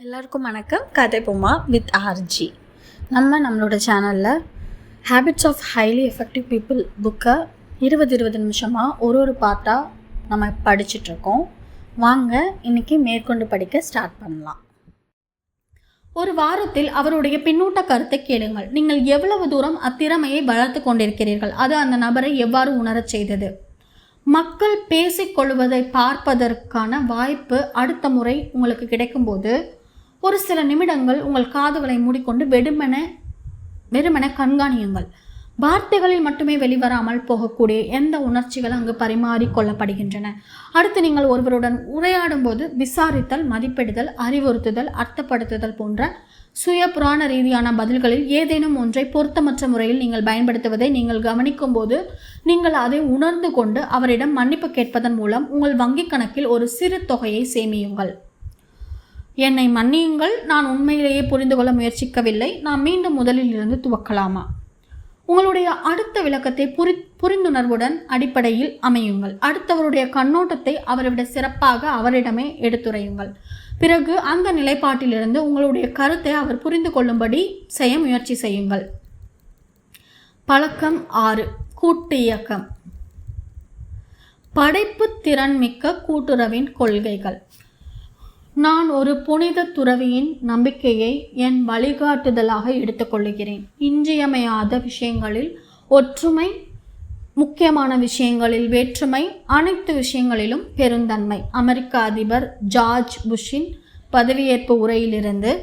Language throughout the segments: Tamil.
எல்லாருக்கும் வணக்கம். கதை பொம்மா வித் ஆர்ஜி நம்ம நம்மளோட சேனலில் habits of highly effective people புக்கை இருபது இருபது நிமிஷமாக ஒரு ஒரு பாட்டாக நம்ம படிச்சிட்ருக்கோம் வாங்க இன்னைக்கு மேற்கொண்டு படிக்க ஸ்டார்ட் பண்ணலாம். ஒரு வாரத்தில் அவருடைய பின்னூட்ட கருத்தை கேளுங்கள். நீங்கள் எவ்வளவு தூரம் அத்திறமையை வளர்த்து கொண்டிருக்கிறீர்கள்? அது அந்த நபரை எவ்வாறு உணரச் செய்தது? மக்கள் பேசிக்கொள்வதை பார்ப்பதற்கான வாய்ப்பு அடுத்த முறை உங்களுக்கு கிடைக்கும்போது ஒரு சில நிமிடங்கள் உங்கள் காதுகளை மூடிக்கொண்டு வெறுமென வெறுமென கண்காணியுங்கள். வார்த்தைகளில் மட்டுமே வெளிவராமல் போகக்கூடிய எந்த உணர்ச்சிகள் அங்கு பரிமாறிக்கொள்ளப்படுகின்றன அடுத்து நீங்கள் ஒருவருடன் உரையாடும் போது விசாரித்தல் மதிப்பிடுதல் அறிவுறுத்துதல் அர்த்தப்படுத்துதல் போன்ற சுய புராண ரீதியான பதில்களில் ஏதேனும் ஒன்றை பொருத்தமற்ற முறையில் நீங்கள் பயன்படுத்துவதை நீங்கள் கவனிக்கும் போது நீங்கள் அதை உணர்ந்து கொண்டு அவரிடம் மன்னிப்பு கேட்பதன் மூலம் உங்கள் வங்கிக் கணக்கில் ஒரு சிறு தொகையை சேமியுங்கள். என்னை மன்னியுங்கள் நான் உண்மையிலேயே புரிந்து கொள்ள முயற்சிக்கவில்லை. நான் மீண்டும் முதலில் இருந்து துவக்கலாமா? உங்களுடைய அடுத்த விளக்கத்தை புரி புரிந்துணர்வுடன் அடிப்படையில் அமையுங்கள். அடுத்தவருடைய கண்ணோட்டத்தை அவரை சிறப்பாக அவரிடமே எடுத்துரையுங்கள். பிறகு அந்த நிலைப்பாட்டிலிருந்து உங்களுடைய கருத்தை அவர் புரிந்து கொள்ளும்படி செய்ய முயற்சி செய்யுங்கள். பழக்கம் ஆறு கூட்டு இயக்கம். படைப்பு திறன் மிக்க கூட்டுறவின் கொள்கைகள். நான் ஒரு புனித துறவியின் நம்பிக்கையை என் வழிகாட்டுதலாக எடுத்துக்கொள்கிறேன் இன்றியமையாத விஷயங்களில் ஒற்றுமை முக்கியமான விஷயங்களில் வேற்றுமை அனைத்து விஷயங்களிலும் பெருந்தன்மை. அமெரிக்க அதிபர் ஜார்ஜ் புஷ்ஷின் பதவியேற்பு உரையிலிருந்து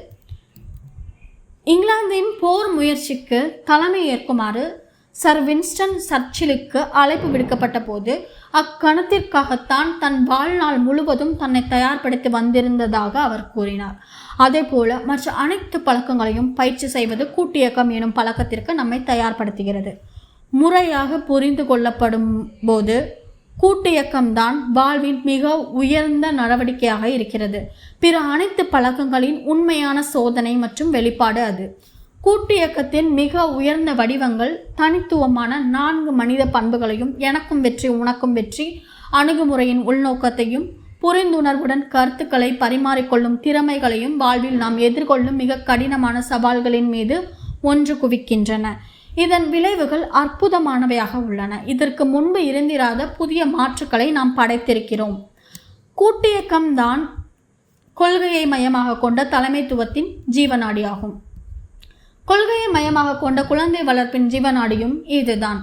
இங்கிலாந்தின் போர் முயற்சிக்கு தலைமை ஏற்குமாறு சர் வின்ஸ்டன் சர்ச்சிலுக்கு அழைப்பு விடுக்கப்பட்ட போது அக்கணத்திற்காகத்தான் தன் வாழ்நாள் முழுவதும் தன்னை தயார்படுத்தி வந்திருந்ததாக அவர் கூறினார். அதேபோல மற்ற அனைத்து பழக்கங்களையும் பயிற்சி செய்வது கூட்டியக்கம் எனும் பழக்கத்திற்கு நம்மை தயார்படுத்துகிறது. முறையாக புரிந்து கொள்ளப்படும் போது கூட்டியக்கம்தான் வாழ்வின் மிக உயர்ந்த நடவடிக்கையாக இருக்கிறது. பிற அனைத்து பழக்கங்களின் உண்மையான சோதனை மற்றும் வெளிப்பாடு அது. கூட்டியக்கத்தின் மிக உயர்ந்த வடிவங்கள் தனித்துவமான நான்கு மனித பண்புகளையும் எனக்கும் வெற்றி உனக்கும் வெற்றி அணுகுமுறையின் உள்நோக்கத்தையும் புரிந்துணர்வுடன் கருத்துக்களை பரிமாறிக்கொள்ளும் திறமைகளையும் வாழ்வில் நாம் எதிர்கொள்ளும் மிக கடினமான சவால்களின் மீது ஒன்று குவிக்கின்றன. இதன் விளைவுகள் அற்புதமானவையாக உள்ளன. இதற்கு முன்பு இருந்திராத புதிய மாற்றுக்களை நாம் படைத்திருக்கிறோம். கூட்டியக்கம்தான் கொள்கையை மையமாக கொண்ட தலைமைத்துவத்தின் ஜீவநாடியாகும். கொள்கையை மையமாக கொண்ட குழந்தை வளர்ப்பின் ஜீவநாடியும் இதுதான்.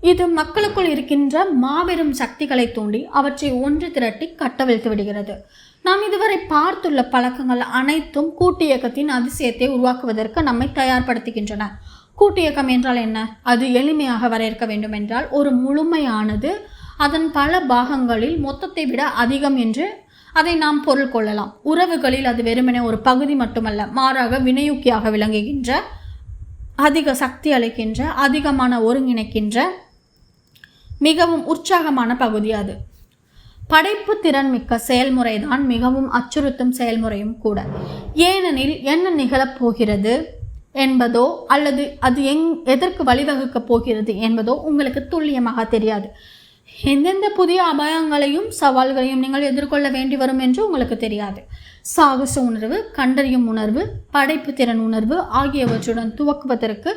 இது மக்களுக்குள் இருக்கின்ற மாபெரும் சக்திகளை தூண்டி அவற்றை ஒன்று திரட்டி கட்டவிழ்த்து விடுகிறது. நாம் இதுவரை பார்த்துள்ள பழக்கங்கள் அனைத்தும் கூட்டியக்கத்தின் அதிசயத்தை உருவாக்குவதற்கு நம்மை தயார்படுத்துகின்றன. கூட்டியக்கம் என்றால் என்ன? அது எளிமையாக வரையறுக்க வேண்டும் என்றால் ஒரு முழுமையானது அதன் பல பாகங்களில் மொத்தத்தை விட அதிகம் என்று அதை நாம் பொருள் கொள்ளலாம். உறவுகளில் அது வெறுமனே ஒரு பகுதி மட்டுமல்ல மாறாக வினையூக்கியாக விளங்குகின்ற அதிக சக்தி அளிக்கின்ற அதிகமான ஒருங்கிணைக்கின்ற மிகவும் உற்சாகமான பகுதி அது. படைப்பு திறன் மிக்க செயல்முறைதான் மிகவும் அச்சுறுத்தும் செயல்முறையும் கூட. ஏனெனில் என்ன நிகழப்போகிறது என்பதோ அல்லது அது எங் எதற்கு வழிவகுக்கப் போகிறது என்பதோ உங்களுக்கு துல்லியமாக தெரியாது. எந்தெந்த புதிய அபாயங்களையும் சவால்களையும் நீங்கள் எதிர்கொள்ள வேண்டி வரும் என்று உங்களுக்கு தெரியாது. சாகச உணர்வு கண்டறியும் உணர்வு படைப்பு திறன் உணர்வு ஆகியவற்றுடன் துவக்குவதற்கு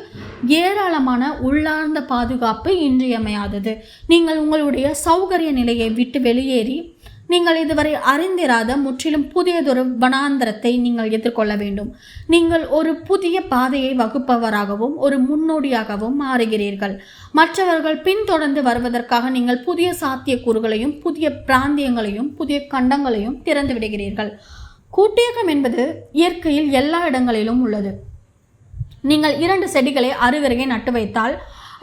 ஏராளமான உள்ளார்ந்த பாதுகாப்பு இன்றியமையாதது. நீங்கள் உங்களுடைய சௌகரிய நிலையை விட்டு வெளியேறி நீங்கள் இதுவரை அறிந்திராத முற்றிலும் புதியதொரு வனாந்திரத்தை நீங்கள் எதிர்கொள்ள வேண்டும். நீங்கள் ஒரு புதிய பாதையை வகுப்பவராகவும் ஒரு முன்னோடியாகவும் மாறுகிறீர்கள். மற்றவர்கள் பின்தொடர்ந்து வருவதற்காக நீங்கள் புதிய சாத்தியக்கூறுகளையும் புதிய பிராந்தியங்களையும் புதிய கண்டங்களையும் திறந்து விடுகிறீர்கள். கூட்டியகம் என்பது இயற்கையில் எல்லா இடங்களிலும் உள்ளது. நீங்கள் இரண்டு செடிகளை அருகருகே நட்டு வைத்தால்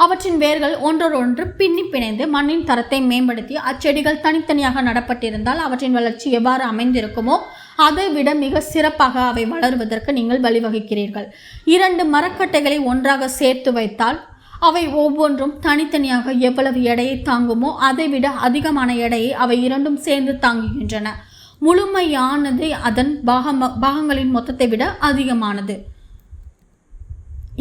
அவற்றின் வேர்கள் ஒன்றொன்று பின்னி பிணைந்து மண்ணின் தரத்தை மேம்படுத்தி அச்செடிகள் தனித்தனியாக நடப்பட்டிருந்தால் அவற்றின் வளர்ச்சி எவ்வாறு அமைந்திருக்குமோ அதை விட மிக சிறப்பாக அவை வளருவதற்கு நீங்கள் வழிவகுக்கிறீர்கள். இரண்டு மரக்கட்டைகளை ஒன்றாக சேர்த்து வைத்தால் அவை ஒவ்வொன்றும் தனித்தனியாக எவ்வளவு எடையை தாங்குமோ அதை விட அதிகமான எடையை அவை இரண்டும் சேர்ந்து தாங்குகின்றன. முழுமையானது அதன் பாகம் பாகங்களின் மொத்தத்தை விட அதிகமானது.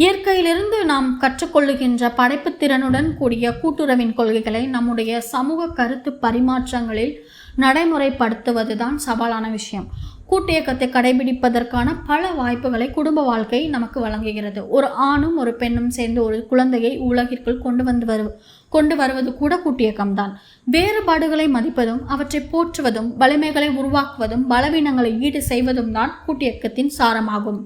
இயற்கையிலிருந்து நாம் கற்றுக்கொள்ளுகின்ற படைப்பு திறனுடன் கூடிய கூட்டுறவின் கொள்கைகளை நம்முடைய சமூக கருத்து பரிமாற்றங்களில் நடைமுறைப்படுத்துவதுதான் சவாலான விஷயம். கூட்டியக்கத்தை கடைபிடிப்பதற்கான பல வாய்ப்புகளை குடும்ப வாழ்க்கை நமக்கு வழங்குகிறது. ஒரு ஆணும் ஒரு பெண்ணும் சேர்ந்து ஒரு குழந்தையை உலகிற்குள் கொண்டு வந்து வரு கொண்டு வருவது கூட கூட்டியக்கம்தான். வேறுபாடுகளை மதிப்பதும் அவற்றை போற்றுவதும் வலிமைகளை உருவாக்குவதும் பலவீனங்களை ஈடு செய்வதும் தான் கூட்டியக்கத்தின் சாரமாகும்.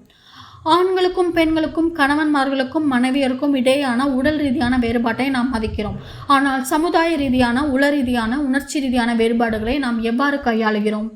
ஆண்களுக்கும் பெண்களுக்கும் கணவன்மார்களுக்கும் மனைவியருக்கும் இடையேயான உடல் ரீதியான வேறுபாட்டை நாம் மதிக்கிறோம். ஆனால் சமுதாய ரீதியான உள ரீதியான உணர்ச்சி ரீதியான வேறுபாடுகளை நாம் எவ்வாறு கையாளுகிறோம்?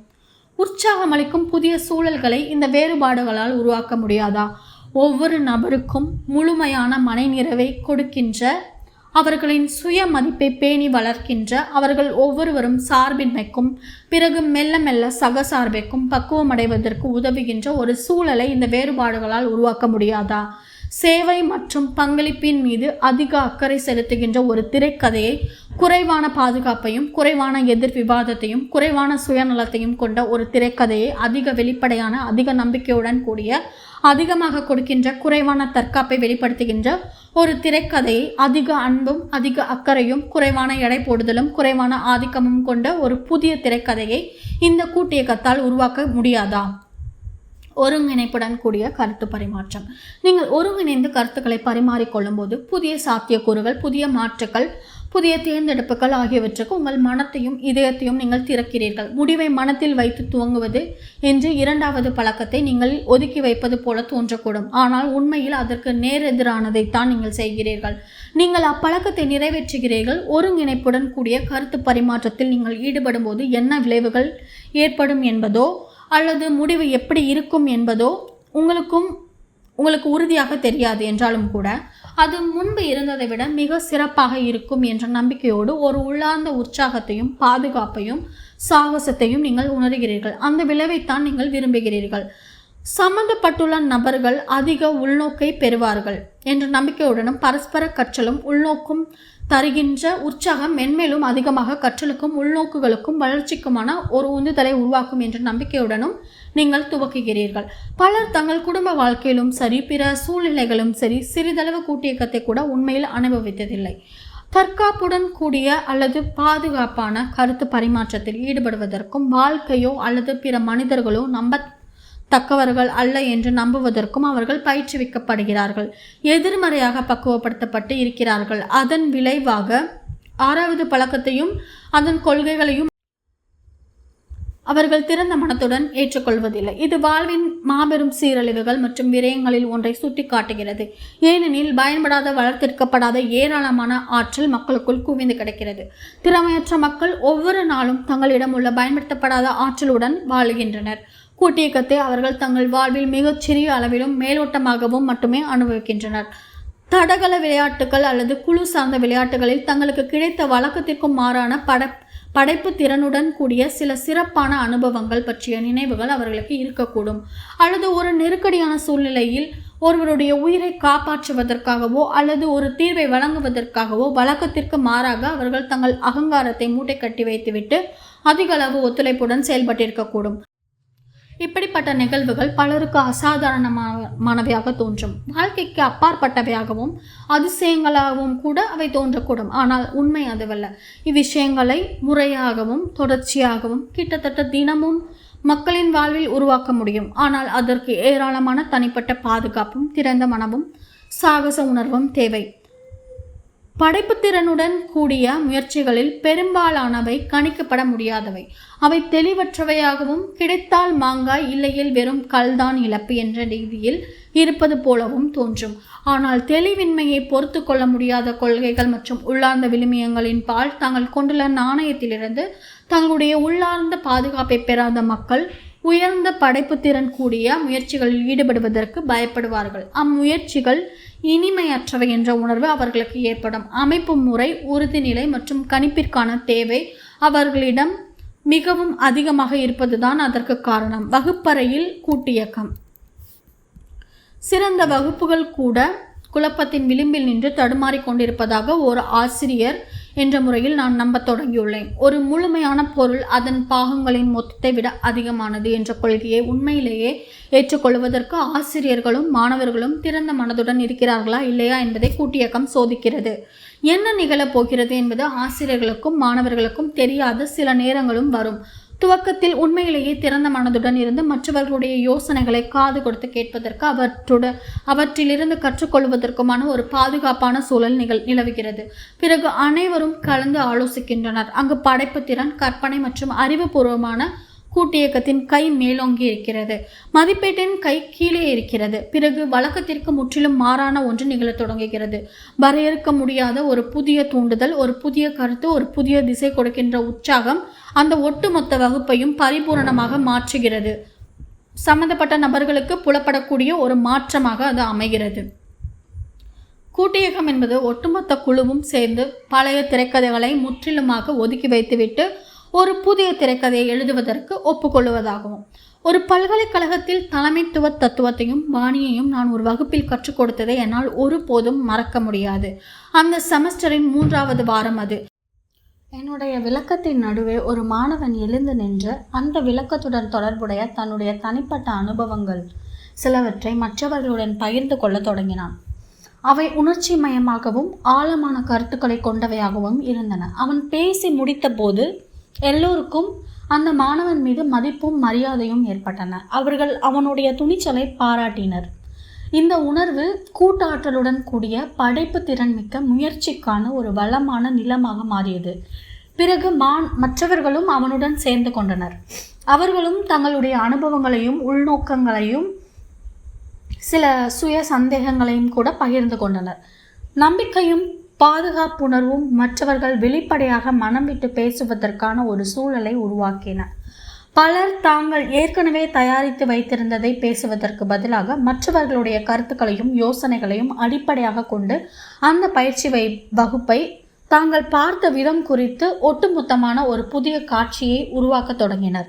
உற்சாகமளிக்கும் புதிய சூழல்களை இந்த வேறுபாடுகளால் உருவாக்க முடியாதா? ஒவ்வொரு நபருக்கும் முழுமையான மனநிறைவை கொடுக்கின்ற அவர்களின் சுய மதிப்பை பேணி வளர்க்கின்ற அவர்கள் ஒவ்வொருவரும் சார்பின்மைக்கும் பிறகு மெல்ல மெல்ல சகசார்பிற்கும் பக்குவமடைவதற்கு உதவுகின்ற ஒரு சூழலை இந்த வேறுபாடுகளால் உருவாக்க முடியாதா? சேவை மற்றும் பங்களிப்பின் மீது அதிக அக்கறை செலுத்துகின்ற ஒரு திரைக்கதையை குறைவான பாதுகாப்பையும் குறைவான எதிர் விவாதத்தையும் குறைவான சுயநலத்தையும் கொண்ட ஒரு திரைக்கதையை அதிக வெளிப்படையான அதிக நம்பிக்கையுடன் கூடிய அதிகமாக கொடுக்கின்ற குறைவான தற்காப்பை வெளிப்படுத்துகின்ற ஒரு திரைக்கதையை அதிக அன்பும் அதிக அக்கறையும் குறைவான எடை போடுதலும் குறைவான ஆதிக்கமும் கொண்ட ஒரு புதிய திரைக்கதையை இந்த கூட்டியக்கத்தால் உருவாக்க முடியாதா? ஒருங்கிணைப்புடன் கூடிய கருத்து பரிமாற்றம். நீங்கள் ஒருங்கிணைந்து கருத்துக்களை பரிமாறிக்கொள்ளும் போது புதிய சாத்தியக்கூறுகள் புதிய மாற்றுக்கள் புதிய தேர்ந்தெடுப்புகள் ஆகியவற்றுக்கு உங்கள் மனத்தையும் இதயத்தையும் நீங்கள் திறக்கிறீர்கள். முடிவை மனத்தில் வைத்து துவங்குவது என்று இரண்டாவது பழக்கத்தை நீங்கள் ஒதுக்கி வைப்பது போல தோன்றக்கூடும். ஆனால் உண்மையில் அதற்கு நேரெதிரானதைத்தான் நீங்கள் செய்கிறீர்கள். நீங்கள் அப்பழக்கத்தை நிறைவேற்றுகிறீர்கள். ஒருங்கிணைப்புடன் கூடிய கருத்து பரிமாற்றத்தில் நீங்கள் ஈடுபடும் போது என்ன விளைவுகள் ஏற்படும் என்பதோ அல்லது முடிவு எப்படி இருக்கும் என்பதோ உங்களுக்கும் உங்களுக்கு உறுதியாக தெரியாது என்றாலும் கூட அது முன்பு இருந்ததை விட மிக சிறப்பாக இருக்கும் என்ற நம்பிக்கையோடு ஒரு உள்ளார்ந்த உற்சாகத்தையும் பாதுகாப்பையும் சாகசத்தையும் நீங்கள் உணர்கிறீர்கள். அந்த விளைவைத்தான் நீங்கள் விரும்புகிறீர்கள். சம்பந்தப்பட்டுள்ள நபர்கள் அதிக உள்நோக்கை பெறுவார்கள் என்ற நம்பிக்கையுடனும் பரஸ்பர கற்றலும் உள்நோக்கும் தருகின்ற உற்சாகம் மென்மேலும் அதிகமாக கற்றலுக்கும் உள்நோக்குகளுக்கும் வளர்ச்சிக்குமான ஒரு உந்துதலை உருவாக்கும் என்ற நம்பிக்கையுடனும் நீங்கள் துவக்குகிறீர்கள். பலர் தங்கள் குடும்ப வாழ்க்கையிலும் சரி பிற சூழ்நிலைகளும் சரி சிறிதளவு கூட்டியக்கத்தை கூட உண்மையில் அனுபவித்ததில்லை. தற்காப்புடன் கூடிய அல்லது பாதுகாப்பான கருத்து பரிமாற்றத்தில் ஈடுபடுவதற்கும் வாழ்க்கையோ அல்லது பிற மனிதர்களோ நம்ப தக்கவர்கள் அல்ல என்று நம்புவதற்கும் அவர்கள் பயிற்றுவிக்கப்படுகிறார்கள். எதிர்மறையாக பக்குவப்படுத்தப்பட்டு இருக்கிறார்கள். அதன் விளைவாக ஆறாவது பழக்கத்தையும் அதன் கொள்கைகளையும் அவர்கள் திறந்த மனத்துடன் ஏற்றுக்கொள்வதில்லை. இது வாழ்வின் மாபெரும் சீரழிவுகள் மற்றும் விரயங்களில் ஒன்றை சுட்டிக்காட்டுகிறது. ஏனெனில் பயன்படாத வளர்த்திருக்கப்படாத ஏராளமான ஆற்றல் மக்களுக்குள் குவிந்து கிடக்கிறது. திறமையற்ற மக்கள் ஒவ்வொரு நாளும் தங்களிடம் உள்ள பயன்படுத்தப்படாத ஆற்றலுடன் வாழுகின்றனர். கூட்டியக்கத்தை அவர்கள் தங்கள் வாழ்வில் மிகச்சிறிய அளவிலும் மேலோட்டமாகவும் மட்டுமே அனுபவிக்கின்றனர். தடகள விளையாட்டுகள் அல்லது குழு சார்ந்த விளையாட்டுகளில் தங்களுக்கு கிடைத்த வழக்கத்திற்கும் மாறான பட படைப்பு திறனுடன் கூடிய சில சிறப்பான அனுபவங்கள் பற்றிய நினைவுகள் அவர்களுக்கு இருக்கக்கூடும். அல்லது ஒரு நெருக்கடியான சூழ்நிலையில் ஒருவருடைய உயிரை காப்பாற்றுவதற்காகவோ அல்லது ஒரு தீர்வை வழங்குவதற்காகவோ வழக்கத்திற்கு மாறாக அவர்கள் தங்கள் அகங்காரத்தை மூட்டை கட்டி வைத்துவிட்டு அதிக அளவு ஒத்துழைப்புடன் செயல்பட்டிருக்கக்கூடும். இப்படிப்பட்ட நிகழ்வுகள் பலருக்கு அசாதாரணமானவையாக தோன்றும். வாழ்க்கைக்கு அப்பாற்பட்டவையாகவும் அதிசயங்களாகவும் கூட அவை தோன்றக்கூடும். ஆனால் உண்மை அதுவல்ல. இவ்விஷயங்களை முறையாகவும் தொடர்ச்சியாகவும் கிட்டத்தட்ட தினமும் மக்களின் வாழ்வில் உருவாக்க முடியும். ஆனால் அதற்கு ஏராளமான தனிப்பட்ட பாதுகாப்பும் திறந்த மனமும் சாகச உணர்வும் தேவை. படைப்புத்திறனுடன் கூடிய முயற்சிகளில் பெரும்பாலானவை கணிக்கப்பட முடியாதவை. அவை தெளிவற்றவையாகவும் கிடைத்தால் மாங்காய் இல்லையில் வெறும் கல்தான் இழப்பு என்ற ரீதியில் இருப்பது போலவும் தோன்றும். ஆனால் தெளிவின்மையை பொறுத்து கொள்ள முடியாத கொள்கைகள் மற்றும் உள்ளார்ந்த விழுமியங்களின் பால் தாங்கள் கொண்டுள்ள நாணயத்திலிருந்து தங்களுடைய உள்ளார்ந்த பாதுகாப்பை பெறாத மக்கள் உயர்ந்த படைப்புத்திறன் கூடிய முயற்சிகளில் ஈடுபடுவதற்கு பயப்படுவார்கள். அம்முயற்சிகள் இனிமையற்றவை என்ற உணர்வு அவர்களுக்கு ஏற்படும். அமைப்பு முறை உறுதிநிலை மற்றும் கணிப்பிற்கான தேவை அவர்களிடம் மிகவும் அதிகமாக இருப்பதுதான் அதற்கு காரணம். வகுப்பறையில் கூட்டியக்கம். சிறந்த வகுப்புகள் கூட குழப்பத்தின் விளிம்பில் நின்று தடுமாறிக் கொண்டிருப்பதாக ஒரு ஆசிரியர் என்ற முறையில் நான் நம்பத் தொடங்கியுள்ளேன். ஒரு முழுமையான பொருள் அதன் பாகங்களின் மொத்தத்தை விட அதிகமானது என்ற கொள்கையை உண்மையிலேயே ஏற்றுக்கொள்வதற்கு ஆசிரியர்களும் மாணவர்களும் திறந்த மனதுடன் இருக்கிறார்களா இல்லையா என்பதை கூட்டியக்கம் சோதிக்கிறது. என்ன நிகழப் போகிறது என்பது ஆசிரியர்களுக்கும் மாணவர்களுக்கும் தெரியாத சில நேரங்களும் வரும். துவக்கத்தில் உண்மையிலேயே திறந்த மனதுடன் இருந்து மற்றவர்களுடைய யோசனைகளை காது கொடுத்து கேட்பதற்கு அவற்றுட அவற்றிலிருந்து கற்றுக்கொள்வதற்குமான ஒரு பாதுகாப்பான சூழல் நிகழ் நிலவுகிறது. பிறகு அனைவரும் கலந்து ஆலோசிக்கின்றனர். அங்கு படைப்பு திறன் கற்பனை மற்றும் அறிவுபூர்வமான கூட்டியக்கத்தின் கை மேலோங்கி இருக்கிறது. மதிப்பீட்டின் கை கீழே இருக்கிறது. பிறகு வழக்கத்திற்கு முற்றிலும் மாறான ஒன்று நிகழத் தொடங்குகிறது. வரையறுக்க முடியாத ஒரு புதிய தூண்டுதல் ஒரு புதிய கருத்து ஒரு புதிய திசை கொடுக்கின்ற உற்சாகம் அந்த ஒட்டுமொத்த வகுப்பையும் பரிபூரணமாக மாற்றுகிறது. சம்பந்தப்பட்ட நபர்களுக்கு புலப்படக்கூடிய ஒரு மாற்றமாக அது அமைகிறது. கூட்டியகம் என்பது ஒட்டுமொத்த குழுவும் சேர்ந்து பழைய திரைக்கதைகளை முற்றிலுமாக ஒதுக்கி வைத்துவிட்டு ஒரு புதிய திரைக்கதையை எழுதுவதற்கு ஒப்புக்கொள்வதாகவும் ஒரு பல்கலைக்கழகத்தில் தலைமைத்துவ தத்துவத்தையும் பாணியையும் நான் ஒரு வகுப்பில் கற்றுக் கொடுத்ததை என்னால் ஒருபோதும் மறக்க முடியாது. அந்த செமஸ்டரின் மூன்றாவது வாரம் அது. என்னுடைய விளக்கத்தின் நடுவே ஒரு மாணவன் எழுந்து நின்று அந்த விளக்கத்துடன் தொடர்புடைய தன்னுடைய தனிப்பட்ட அனுபவங்கள் சிலவற்றை மற்றவர்களுடன் பகிர்ந்து கொள்ளத் தொடங்கினான். அவை உணர்ச்சி மயமாகவும் ஆழமான கருத்துக்களை கொண்டவையாகவும் இருந்தன. அவன் பேசி முடித்தபோது எல்லோருக்கும் அந்த மாணவன் மீது மதிப்பும் மரியாதையும் ஏற்பட்டன. அவர்கள் அவனுடைய துணிச்சலை பாராட்டினர். இந்த உணர்வு கூட்டாற்றலுடன் கூடிய படைப்பு திறன் மிக்க முயற்சிக்கான ஒரு வளமான நிலமாக மாறியது. பிறகு மான் மற்றவர்களும் அவனுடன் சேர்ந்து கொண்டனர். அவர்களும் தங்களுடைய அனுபவங்களையும் உள்நோக்கங்களையும் சில சுய சந்தேகங்களையும் கூட பகிர்ந்து கொண்டனர். நம்பிக்கையும் பாதுகாப்புணர்வும் மற்றவர்கள் வெளிப்படையாக மனம் விட்டு பேசுவதற்கான ஒரு சூழலை உருவாக்கின. பலர் தாங்கள் ஏற்கனவே தயாரித்து வைத்திருந்ததை பேசுவதற்கு பதிலாக மற்றவர்களுடைய கருத்துக்களையும் யோசனைகளையும் அடிப்படையாக கொண்டு அந்த பயிற்சி வை வகுப்பை தாங்கள் பார்த்த விதம் குறித்து ஒட்டுமொத்தமான ஒரு புதிய காட்சியை உருவாக்கத் தொடங்கினர்.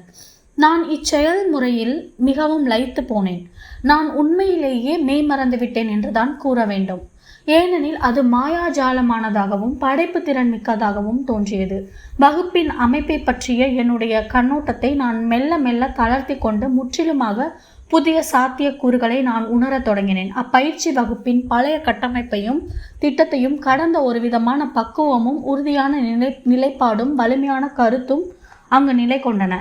நான் இச்செயல்முறையில் மிகவும் லயித்து போனேன். நான் உண்மையிலேயே மெய்மறந்து விட்டேன் என்றுதான் கூற வேண்டும். ஏனெனில் அது மாயாஜாலமானதாகவும் படைப்பு திறன் மிக்கதாகவும் தோன்றியது. வகுப்பின் அமைப்பை பற்றிய என்னுடைய கண்ணோட்டத்தை நான் மெல்ல மெல்ல தளர்த்தி கொண்டு முற்றிலுமாக புதிய சாத்தியக்கூறுகளை நான் உணரத் தொடங்கினேன். அப்பயிற்சி வகுப்பின் பழைய கட்டமைப்பையும் திட்டத்தையும் கடந்த ஒரு விதமான பக்குவமும் உறுதியான நிலை நிலைப்பாடும் வலிமையான கருத்தும் அங்கு நிலை கொண்டன.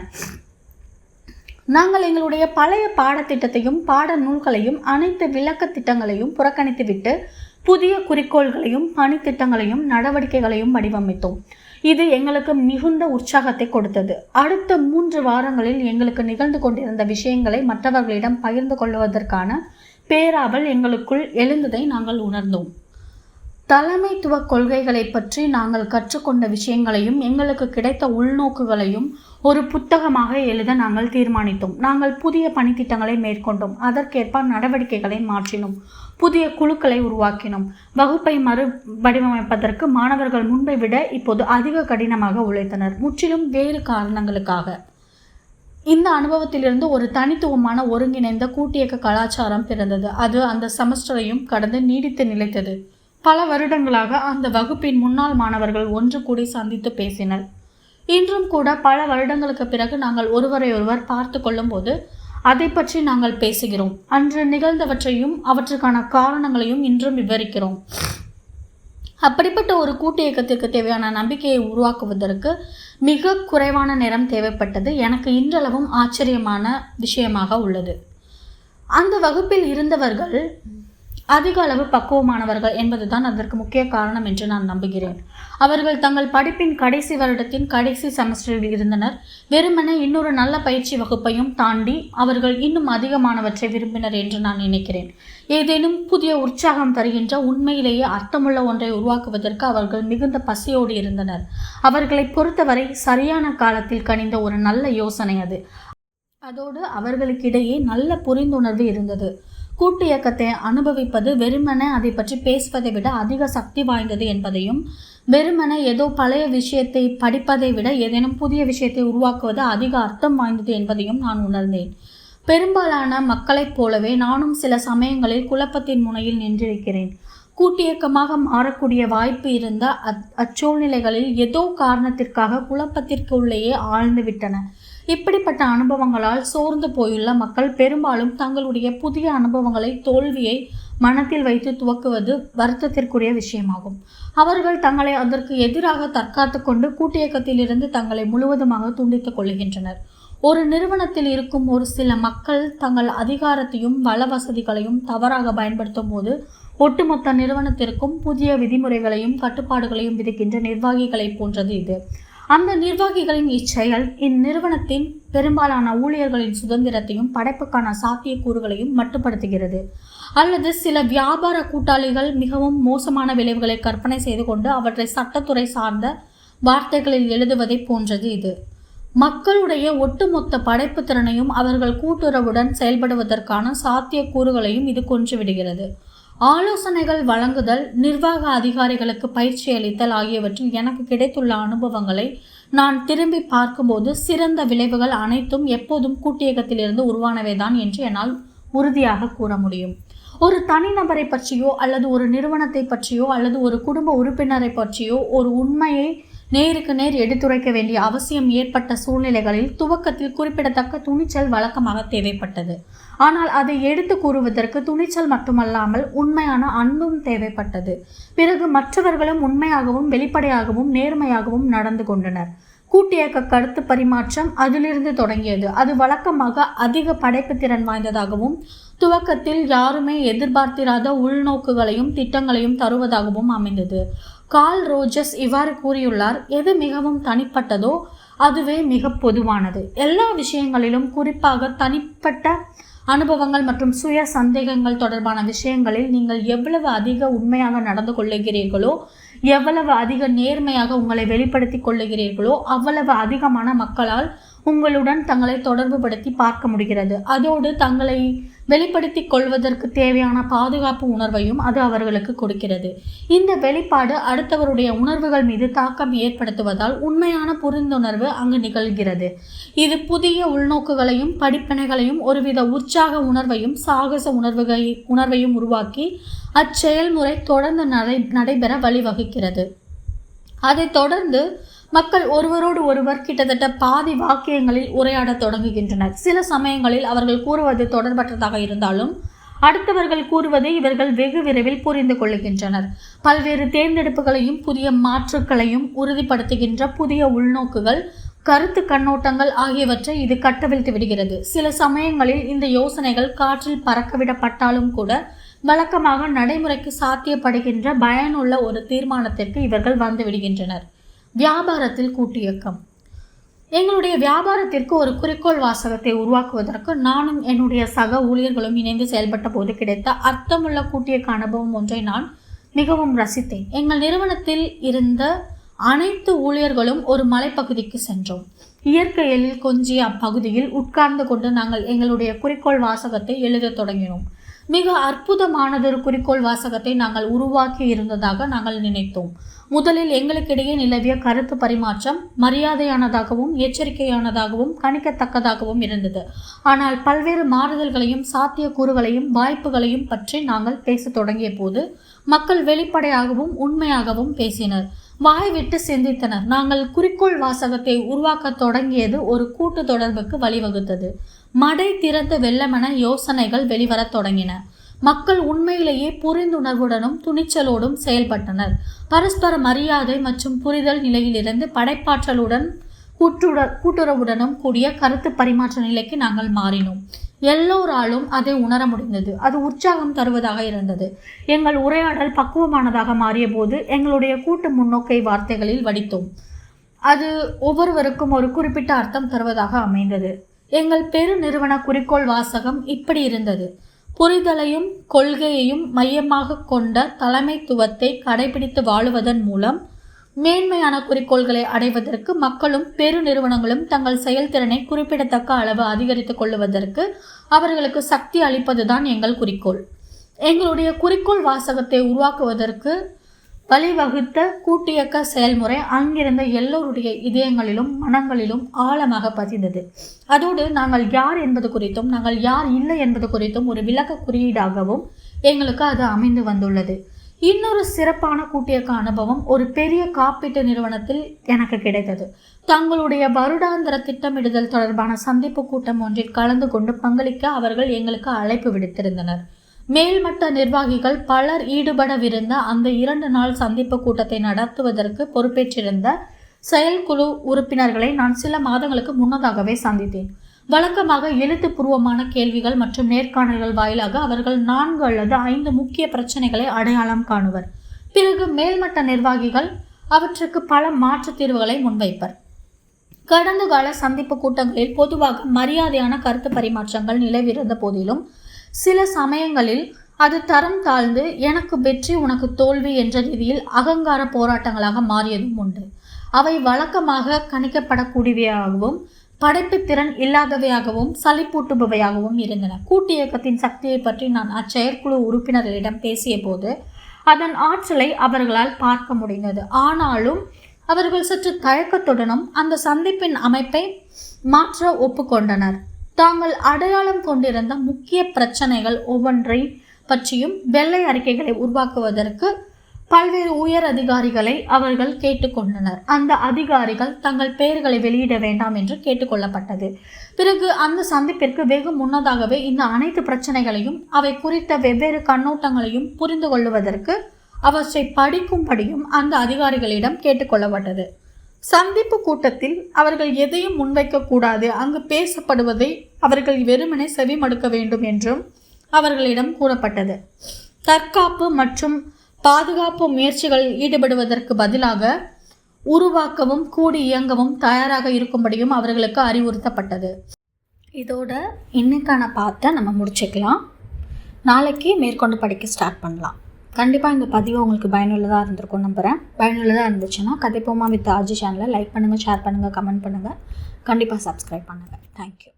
நாங்கள் எங்களுடைய பழைய பாடத்திட்டத்தையும் பாட நூல்களையும் அனைத்து விளக்க திட்டங்களையும் புறக்கணித்துவிட்டு புதிய குறிக்கோள்களையும் பணித்திட்டங்களையும் நடவடிக்கைகளையும் வடிவமைத்தோம். இது எங்களுக்கு மிகுந்த உற்சாகத்தை கொடுத்தது. அடுத்த மூன்று வாரங்களில் எங்களுக்கு நிகழ்ந்து கொண்டிருந்த விஷயங்களை மற்றவர்களிடம் பகிர்ந்து கொள்வதற்கான பேராவல் எங்களுக்குள் எழுந்ததை நாங்கள் உணர்ந்தோம். தலைமைத்துவ கொள்கைகளை பற்றி நாங்கள் கற்றுக்கொண்ட விஷயங்களையும் எங்களுக்கு கிடைத்த உள்நோக்குகளையும் ஒரு புத்தகமாக எழுத நாங்கள் தீர்மானித்தோம். நாங்கள் புதிய பணித்திட்டங்களை மேற்கொண்டோம். அதற்கேற்ப நடவடிக்கைகளை மாற்றினோம். புதிய குழுக்களை உருவாக்கினோம். வகுப்பை மறு வடிவமைப்பதற்கு மாணவர்கள் முன்பை விட இப்போது அதிக கடினமாக உழைத்தனர். முற்றிலும் வேறு காரணங்களுக்காக. இந்த அனுபவத்திலிருந்து ஒரு தனித்துவமான ஒருங்கிணைந்த கூட்டியக்க கலாச்சாரம் பிறந்தது. அது அந்த செமஸ்டரையும் கடந்து நீடித்து நிலைத்தது. பல வருடங்களாக அந்த வகுப்பின் முன்னாள் மாணவர்கள் ஒன்று கூடி சந்தித்து பேசினர். இன்றும் கூட பல வருடங்களுக்கு பிறகு நாங்கள் ஒருவரை ஒருவர் பார்த்து கொள்ளும்போது அதை பற்றி நாங்கள் பேசுகிறோம். அன்று நிகழ்ந்தவற்றையும் அவற்றுக்கான காரணங்களையும் இன்றும் விவரிக்கிறோம். அப்படிப்பட்ட ஒரு கூட்டு இயக்கத்திற்கு தேவையான நம்பிக்கையை உருவாக்குவதற்கு மிக குறைவான நேரம் தேவைப்பட்டது. எனக்கு இன்றளவும் ஆச்சரியமான விஷயமாக உள்ளது. அந்த வகுப்பில் இருந்தவர்கள் அதிக அளவு பக்குவமானவர்கள் என்பதுதான் அதற்கு முக்கிய காரணம் என்று நான் நம்புகிறேன். அவர்கள் தங்கள் படிப்பின் கடைசி வருடத்தின் கடைசி செமஸ்டரில் இருந்தனர். வெறுமனே இன்னொரு நல்ல பயிற்சி வகுப்பையும் தாண்டி அவர்கள் இன்னும் அதிகமானவற்றை விரும்பினர் என்று நான் நினைக்கிறேன். ஏதேனும் புதிய உற்சாகம் தருகின்ற உண்மையிலேயே அர்த்தமுள்ள ஒன்றை உருவாக்குவதற்கு அவர்கள் மிகுந்த பசியோடு இருந்தனர். அவர்களை பொறுத்தவரை சரியான காலத்தில் கனிந்த ஒரு நல்ல யோசனை அது. அதோடு அவர்களுக்கிடையே நல்ல புரிந்துணர்வு இருந்தது. கூட்டு இயக்கத்தை அனுபவிப்பது வெறுமனே அதை பற்றி பேசுவதை விட அதிக சக்தி வாய்ந்தது என்பதையும் வெறுமனே ஏதோ பழைய விஷயத்தை படிப்பதை விட ஏதேனும் புதிய விஷயத்தை உருவாக்குவது அதிக அர்த்தம் வாய்ந்தது என்பதையும் நான் உணர்ந்தேன். பெரும்பாலான மக்களைப் போலவே நானும் சில சமயங்களில் குழப்பத்தின் முனையில் நின்றிருக்கிறேன். கூட்டியக்கமாக மாறக்கூடிய வாய்ப்பு இருந்த அச் அச்சூழ்நிலைகளில் ஏதோ காரணத்திற்காக குழப்பத்திற்கு உள்ளேயே ஆழ்ந்து விட்டன. இப்படிப்பட்ட அனுபவங்களால் சோர்ந்து போயுள்ள மக்கள் பெரும்பாலும் தங்களுடைய புதிய அனுபவங்களை தோல்வியை மனத்தில் வைத்து துவக்குவது வருத்தத்திற்குரிய விஷயமாகும். அவர்கள் தங்களை அதற்கு எதிராக தற்காத்து கொண்டு கூட்டியக்கத்திலிருந்து தங்களை முழுவதுமாக துண்டித்துக் கொள்கின்றனர். ஒரு நிறுவனத்தில் இருக்கும் ஒரு சில மக்கள் தங்கள் அதிகாரத்தையும் வள வசதிகளையும் தவறாக பயன்படுத்தும் போது ஒட்டுமொத்த நிறுவனத்திற்கும் புதிய விதிமுறைகளையும் கட்டுப்பாடுகளையும் விதிக்கின்ற நிர்வாகிகளைப் போன்றது இது. அந்த நிர்வாகிகளின் இச்செயல் இந்நிறுவனத்தின் பெரும்பாலான ஊழியர்களின் சுதந்திரத்தையும் படைப்புக்கான சாத்தியக்கூறுகளையும் மட்டுப்படுத்துகிறது. அல்லது சில வியாபார கூட்டாளிகள் மிகவும் மோசமான விளைவுகளை கற்பனை செய்து கொண்டு அவற்றை சட்டத்துறை சார்ந்த வார்த்தைகளில் எழுதுவதை போன்றது இது. மக்களுடைய ஒட்டுமொத்த படைப்பு திறனையும் அவர்கள் கூட்டுறவுடன் செயல்படுவதற்கான சாத்தியக்கூறுகளையும் இது கொன்றுவிடுகிறது ஆலோசனைகள் வழங்குதல் நிர்வாக அதிகாரிகளுக்கு பயிற்சி அளித்தல் ஆகியவற்றில் எனக்கு கிடைத்துள்ள அனுபவங்களை நான் திரும்பி பார்க்கும்போது சிறந்த விளைவுகள் அனைத்தும் எப்போதும் கூட்டியகத்திலிருந்து உருவானவைதான் என்று என்னால் உறுதியாக கூற முடியும். ஒரு தனிநபரை பற்றியோ அல்லது ஒரு நிறுவனத்தை பற்றியோ அல்லது ஒரு குடும்ப உறுப்பினரை பற்றியோ ஒரு உண்மையை நேருக்கு நேர் எடுத்துரைக்க வேண்டிய அவசியம் ஏற்பட்ட சூழ்நிலைகளில் துவக்கத்தில் குறிப்பிடத்தக்க துணிச்சல் வழக்கமாக தேவைப்பட்டது. ஆனால் அதை எடுத்து கூறுவதற்கு துணிச்சல் மட்டுமல்லாமல் உண்மையான அன்பும் தேவைப்பட்டது. பிறகு மற்றவர்களும் உண்மையாகவும் வெளிப்படையாகவும் நேர்மையாகவும் நடந்து கொண்டனர். கூட்டியக்க கருத்து பரிமாற்றம் அதிலிருந்து தொடங்கியது. அது வழக்கமாக அதிக படைப்பு திறன் வாய்ந்ததாகவும் துவக்கத்தில் யாருமே எதிர்பார்த்திராத உள்நோக்குகளையும் திட்டங்களையும் தருவதாகவும் அமைந்தது. கால் ரோஜஸ் இவ்வாறு கூறியுள்ளார் எது மிகவும் தனிப்பட்டதோ அதுவே மிக பொதுவானது. எல்லா விஷயங்களிலும் குறிப்பாக தனிப்பட்ட அனுபவங்கள் மற்றும் சுய சந்தேகங்கள் தொடர்பான விஷயங்களில் நீங்கள் எவ்வளவு அதிக உண்மையாக நடந்து கொள்ளுகிறீர்களோ எவ்வளவு அதிக நேர்மையாக உங்களை வெளிப்படுத்திக் கொள்ளுகிறீர்களோ அவ்வளவு அதிகமான மக்களால் உங்களுடன் தங்களை தொடர்புபடுத்தி பார்க்க முடிகிறது. அதோடு தங்களை வெளிப்படுத்தி கொள்வதற்கு தேவையான பாதுகாப்பு உணர்வையும் அது அவர்களுக்கு கொடுக்கிறது. இந்த வெளிப்பாடு அடுத்தவருடைய உணர்வுகள் மீது தாக்கம் ஏற்படுத்துவதால் உண்மையான புரிந்துணர்வு அங்கு நிகழ்கிறது. இது புதிய உள்நோக்குகளையும் படிப்பினைகளையும் ஒருவித உற்சாக உணர்வையும் சாகச உணர்வுகளை உணர்வையும் உருவாக்கி அச்செயல்முறை தொடர்ந்து நடை நடைபெற வழிவகுக்கிறது. அதைத் தொடர்ந்து மக்கள் ஒருவரோடு ஒருவர் கிட்டத்தட்ட பாதி வாக்கியங்களில் உரையாடத் தொடங்குகின்றனர். சில சமயங்களில் அவர்கள் கூறுவது தொடர்பற்றதாக இருந்தாலும் அடுத்தவர்கள் கூறுவதை இவர்கள் வெகு விரைவில் புரிந்து கொள்ளுகின்றனர் பல்வேறு தேர்ந்தெடுப்புகளையும் புதிய மாற்றுக்களையும் உறுதிப்படுத்துகின்ற புதிய உள்நோக்குகள் கருத்து கண்ணோட்டங்கள் ஆகியவற்றை இது கட்டவிழ்த்து விடுகிறது. சில சமயங்களில் இந்த யோசனைகள் காற்றில் பறக்கவிடப்பட்டாலும் கூட வழக்கமாக நடைமுறைக்கு சாத்தியப்படுகின்ற பயனுள்ள ஒரு தீர்மானத்திற்கு இவர்கள் வந்து வியாபாரத்தில் கூட்டியக்கம். எங்களுடைய வியாபாரத்திற்கு ஒரு குறிக்கோள் வாசகத்தை உருவாக்குவதற்கு நானும் என்னுடைய சக ஊழியர்களும் இணைந்து செயல்பட்ட போது கிடைத்த அர்த்தமுள்ள கூட்டியக்க அனுபவம் ஒன்றை நான் மிகவும் ரசித்தேன். எங்கள் நிறுவனத்தில் இருந்த அனைத்து ஊழியர்களும் ஒரு மலைப்பகுதிக்கு சென்றோம். இயற்கையில் கொஞ்சிய அப்பகுதியில் உட்கார்ந்து கொண்டு நாங்கள் எங்களுடைய குறிக்கோள் வாசகத்தை எழுதத் தொடங்கினோம். மிக அற்புதமானதொரு குறிக்கோள் வாசகத்தை நாங்கள் உருவாக்கி இருந்ததாக நாங்கள் நினைத்தோம். முதலில் எங்களுக்கிடையே நிலவிய கருத்து பரிமாற்றம் மரியாதையானதாகவும் எச்சரிக்கையானதாகவும் கணிக்கத்தக்கதாகவும் இருந்தது. ஆனால் பல்வேறு மாறுதல்களையும் சாத்தியக்கூறுகளையும் வாய்ப்புகளையும் பற்றி நாங்கள் பேசத் தொடங்கிய போது மக்கள் வெளிப்படையாகவும் உண்மையாகவும் பேசினர். வாய் விட்டு சிந்தித்தனர். நாங்கள் குறிக்கோள் வாசகத்தை உருவாக்கத் தொடங்கியது ஒரு கூட்டு தொடர்புக்கு வழிவகுத்தது. மடை திறந்து வெள்ளமென யோசனைகள் வெளிவரத் தொடங்கின. மக்கள் உண்மையிலேயே புரிந்துணர்வுடனும் துணிச்சலோடும் செயல்பட்டனர். பரஸ்பர மரியாதை மற்றும் புரிதல் நிலையிலிருந்து படைப்பாற்றலுடன் கூட்டுட கூட்டுறவுடனும் கூடிய கருத்து பரிமாற்ற நிலைக்கு நாங்கள் மாறினோம். எல்லோராலும் அதை உணர முடிந்தது. அது உற்சாகம் தருவதாக இருந்தது. எங்கள் உரையாடல் பக்குவமானதாக மாறிய போது எங்களுடைய கூட்டு முன்னோக்கை வார்த்தைகளில் வடித்தோம். அது ஒவ்வொருவருக்கும் ஒரு குறிப்பிட்ட அர்த்தம் தருவதாக அமைந்தது. எங்கள் பெருநிறுவன குறிக்கோள் வாசகம் இப்படி இருந்தது. புரிதலையும் கொள்கையையும் மையமாக கொண்ட தலைமைத்துவத்தை கடைபிடித்து வாழுவதன் மூலம் மேன்மையான குறிக்கோள்களை அடைவதற்கு மக்களும் பெருநிறுவனங்களும் தங்கள் செயல்திறனை குறிப்பிடத்தக்க அளவு அதிகரித்துக் கொள்ளுவதற்கு அவர்களுக்கு சக்தி அளிப்பதுதான் எங்கள் குறிக்கோள். எங்களுடைய குறிக்கோள் வாசகத்தை உருவாக்குவதற்கு வழிவகுத்த கூட்டியக்க செயல்முறை அங்கிருந்த எல்லோருடைய இதயங்களிலும் மனங்களிலும் ஆழமாக பதிந்தது. அதோடு நாங்கள் யார் என்பது குறித்தும் நாங்கள் யார் இல்லை என்பது குறித்தும் ஒரு விளக்க குறியீடாகவும் எங்களுக்கு அது அமைந்து வந்துள்ளது. இன்னொரு சிறப்பான கூட்டியக்க அனுபவம் ஒரு பெரிய காப்பீட்டு நிறுவனத்தில் எனக்கு கிடைத்தது. தங்களுடைய வருடாந்திர திட்டமிடுதல் தொடர்பான சந்திப்பு கூட்டம் ஒன்றில் கலந்து கொண்டு பங்களிக்க அவர்கள் எங்களுக்கு அழைப்பு விடுத்திருந்தனர். மேல்மட்ட நிர்வாகிகள் பலர் ஈடுபடவிருந்த அந்த இரண்டு நாள் சந்திப்பு கூட்டத்தை நடத்துவதற்கு பொறுப்பேற்றிருந்த செயல்குழு உறுப்பினர்களை நான் சில மாதங்களுக்கு முன்னதாகவே சந்தித்தேன். வழக்கமாக எழுத்துப்பூர்வமான கேள்விகள் மற்றும் நேர்காணல்கள் வாயிலாக அவர்கள் நான்கு அல்லது ஐந்து முக்கிய பிரச்சனைகளை அடையாளம் காணுவர். பிறகு மேல்மட்ட நிர்வாகிகள் அவற்றுக்கு பல மாற்றுத் தீர்வுகளை முன்வைப்பர். கடந்த கால சந்திப்பு கூட்டங்களில் பொதுவாக மரியாதையான கருத்து பரிமாற்றங்கள் நிலவிருந்த போதிலும் சில சமயங்களில் அது தரம் தாழ்ந்து எனக்கு வெற்றி உனக்கு தோல்வி என்ற ரீதியில் அகங்கார போராட்டங்களாக மாறியதும் உண்டு. அவை வழக்கமாக கணிக்கப்படக்கூடியவையாகவும் படைப்பு திறன் இல்லாதவையாகவும் சலிப்பூட்டுபவையாகவும் இருந்தன. கூட்டு இயக்கத்தின் சக்தியை பற்றி நான் அச்செயற்குழு உறுப்பினர்களிடம் பேசிய போது அதன் ஆற்றலை அவர்களால் பார்க்க முடிந்தது. ஆனாலும் அவர்கள் சற்று தயக்கத்துடனும் அந்த சந்திப்பின் அமைப்பை மாற்ற ஒப்புக்கொண்டனர். தாங்கள் அடையாளம் கொண்டிருந்த முக்கிய பிரச்சனைகள் ஒவ்வொன்றை பற்றியும் வெள்ளை அறிக்கைகளை உருவாக்குவதற்கு பல்வேறு உயர் அதிகாரிகளை அவர்கள் கேட்டுக்கொண்டனர். அந்த அதிகாரிகள் தங்கள் பெயர்களை வெளியிட வேண்டாம் என்று கேட்டுக்கொள்ளப்பட்டது. பிறகு அந்த சந்திப்பிற்கு வெகு முன்னதாகவே இந்த அனைத்து பிரச்சனைகளையும் அவை குறித்த வெவ்வேறு கண்ணோட்டங்களையும் புரிந்து கொள்வதற்கு அவற்றை படிக்கும்படியும் அந்த அதிகாரிகளிடம் கேட்டுக்கொள்ளப்பட்டது. சந்திப்பு கூட்டத்தில் அவர்கள் எதையும் முன்வைக்கக்கூடாது அங்கு பேசப்படுவதை அவர்கள் வெறுமனே செவிமடுக்க வேண்டும் என்றும் அவர்களிடம் கூறப்பட்டது. தற்காப்பு மற்றும் பாதுகாப்பு முயற்சிகளில் ஈடுபடுவதற்கு பதிலாக உருவாக்கவும் கூடி இயங்கவும் தயாராக இருக்கும்படியும் அவர்களுக்கு அறிவுறுத்தப்பட்டது. இதோட இன்னைக்கான பாட்டை நம்ம முடிச்சுக்கலாம். நாளைக்கு மேற்கொண்டு படிக்க ஸ்டார்ட் பண்ணலாம். கண்டிப்பாக இந்த பதிவு உங்களுக்கு பயனுள்ளதாக இருந்திருக்கும் நம்புகிறேன் பயனுள்ளதாக இருந்துச்சுன்னா கதைப்போமா வித் ஆஜி சேனலை லைக் பண்ணுங்கள் ஷேர் பண்ணுங்கள் கமெண்ட் பண்ணுங்கள் கண்டிப்பாக சப்ஸ்கிரைப் பண்ணுங்கள் தேங்க்யூ